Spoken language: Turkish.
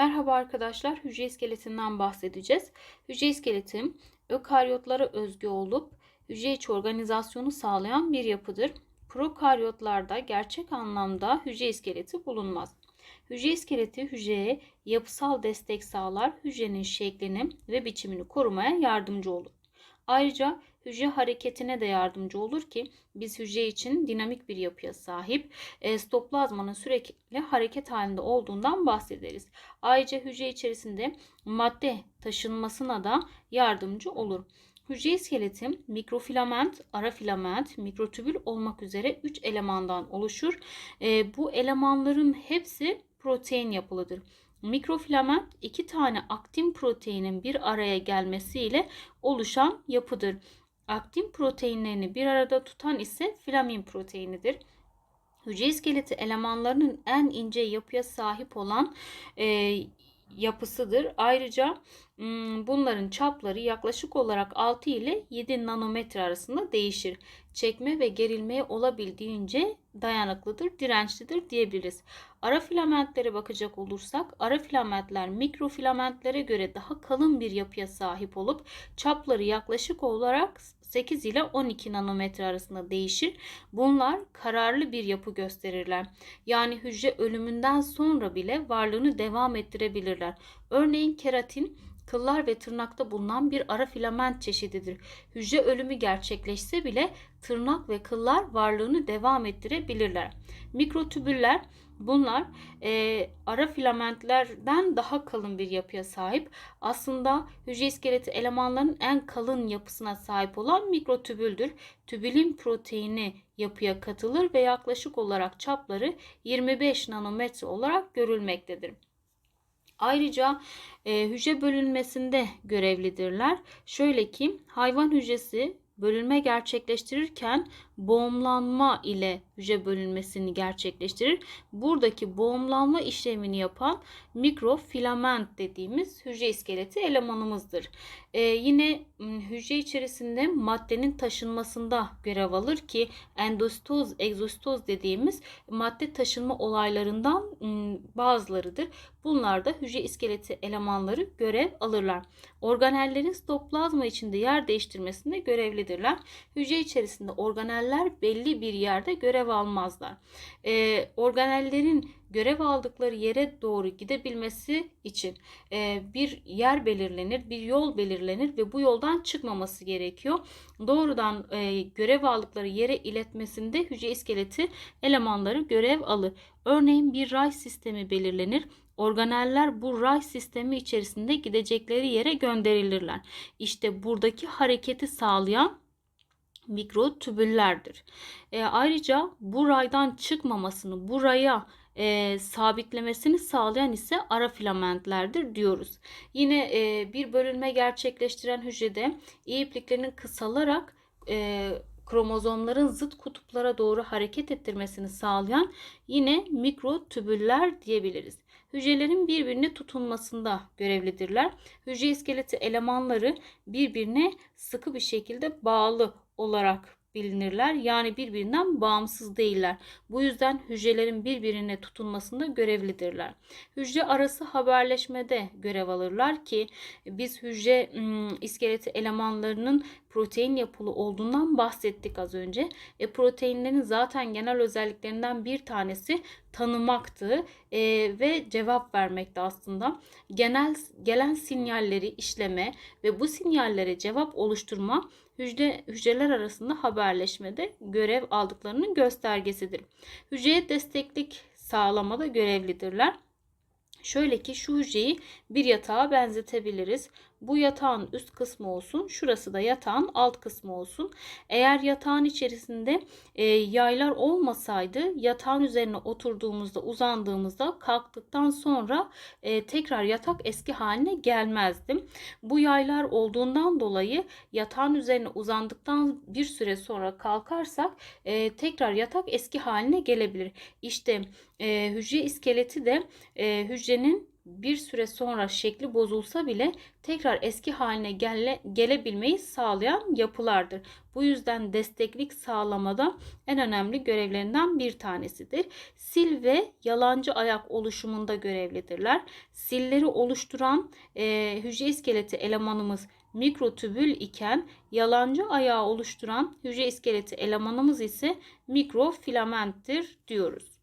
Merhaba arkadaşlar, hücre iskeletinden bahsedeceğiz. Hücre iskeleti ökaryotlara özgü olup hücre içi organizasyonu sağlayan bir yapıdır. Prokaryotlarda gerçek anlamda hücre iskeleti bulunmaz. Hücre iskeleti hücreye yapısal destek sağlar, hücrenin şeklini ve biçimini korumaya yardımcı olur. Ayrıca hücre hareketine de yardımcı olur ki biz hücre için dinamik bir yapıya sahip e, stoplazmanın sürekli hareket halinde olduğundan bahsederiz. Ayrıca hücre içerisinde madde taşınmasına da yardımcı olur. Hücre iskeleti mikrofilament, ara filament, mikrotübül olmak üzere 3 elemandan oluşur. E, bu elemanların hepsi protein yapılıdır. Mikrofilament iki tane aktin proteinin bir araya gelmesiyle oluşan yapıdır. Aktin proteinlerini bir arada tutan ise filamin proteinidir. Hücre iskeleti elemanlarının en ince yapıya sahip olan e, yapısıdır. Ayrıca bunların çapları yaklaşık olarak 6 ile 7 nanometre arasında değişir. Çekme ve gerilmeye olabildiğince dayanıklıdır, dirençlidir diyebiliriz. Ara filamentlere bakacak olursak ara filamentler mikrofilamentlere göre daha kalın bir yapıya sahip olup çapları yaklaşık olarak 8 ile 12 nanometre arasında değişir. Bunlar kararlı bir yapı gösterirler. Yani hücre ölümünden sonra bile varlığını devam ettirebilirler. Örneğin keratin kıllar ve tırnakta bulunan bir ara filament çeşididir. Hücre ölümü gerçekleşse bile tırnak ve kıllar varlığını devam ettirebilirler. Mikrotübüller bunlar e, ara filamentlerden daha kalın bir yapıya sahip. Aslında hücre iskeleti elemanlarının en kalın yapısına sahip olan mikrotübüldür. Tübülin proteini yapıya katılır ve yaklaşık olarak çapları 25 nanometre olarak görülmektedir. Ayrıca e, hücre bölünmesinde görevlidirler. Şöyle ki hayvan hücresi bölünme gerçekleştirirken boğumlanma ile hücre bölünmesini gerçekleştirir. Buradaki boğumlanma işlemini yapan mikrofilament dediğimiz hücre iskeleti elemanımızdır. Ee, yine hücre içerisinde maddenin taşınmasında görev alır ki endositoz, egzositoz dediğimiz madde taşınma olaylarından bazılarıdır. Bunlar da hücre iskeleti elemanları görev alırlar. Organellerin stoplazma içinde yer değiştirmesinde görevlidirler. Hücre içerisinde organeller belli bir yerde görev almazlar. E, organellerin görev aldıkları yere doğru gidebilmesi için e, bir yer belirlenir, bir yol belirlenir ve bu yoldan çıkmaması gerekiyor. Doğrudan e, görev aldıkları yere iletmesinde hücre iskeleti elemanları görev alır. Örneğin bir ray sistemi belirlenir. Organeller bu ray sistemi içerisinde gidecekleri yere gönderilirler. İşte buradaki hareketi sağlayan mikrotübüllerdir. E, ayrıca bu raydan çıkmamasını, buraya e, sabitlemesini sağlayan ise ara filamentlerdir diyoruz. Yine e, bir bölünme gerçekleştiren hücrede iyi ipliklerinin kısalarak e, kromozomların zıt kutuplara doğru hareket ettirmesini sağlayan yine mikrotübüller diyebiliriz. Hücrelerin birbirine tutunmasında görevlidirler. Hücre iskeleti elemanları birbirine sıkı bir şekilde bağlı olarak bilinirler. Yani birbirinden bağımsız değiller. Bu yüzden hücrelerin birbirine tutunmasında görevlidirler. Hücre arası haberleşmede görev alırlar ki biz hücre iskeleti elemanlarının protein yapılı olduğundan bahsettik az önce. E, proteinlerin zaten genel özelliklerinden bir tanesi tanımaktı e, ve cevap vermekti aslında. Genel gelen sinyalleri işleme ve bu sinyallere cevap oluşturma hücre hücreler arasında haberleşmede görev aldıklarının göstergesidir. Hücreye desteklik sağlamada görevlidirler. Şöyle ki şu hücreyi bir yatağa benzetebiliriz. Bu yatağın üst kısmı olsun. Şurası da yatağın alt kısmı olsun. Eğer yatağın içerisinde e, yaylar olmasaydı yatağın üzerine oturduğumuzda uzandığımızda kalktıktan sonra e, tekrar yatak eski haline gelmezdi. Bu yaylar olduğundan dolayı yatağın üzerine uzandıktan bir süre sonra kalkarsak e, tekrar yatak eski haline gelebilir. İşte e, hücre iskeleti de e, hücrenin bir süre sonra şekli bozulsa bile tekrar eski haline gele, gelebilmeyi sağlayan yapılardır. Bu yüzden desteklik sağlamada en önemli görevlerinden bir tanesidir. Sil ve yalancı ayak oluşumunda görevlidirler. Silleri oluşturan e, hücre iskeleti elemanımız mikrotübül iken yalancı ayağı oluşturan hücre iskeleti elemanımız ise mikrofilamenttir diyoruz.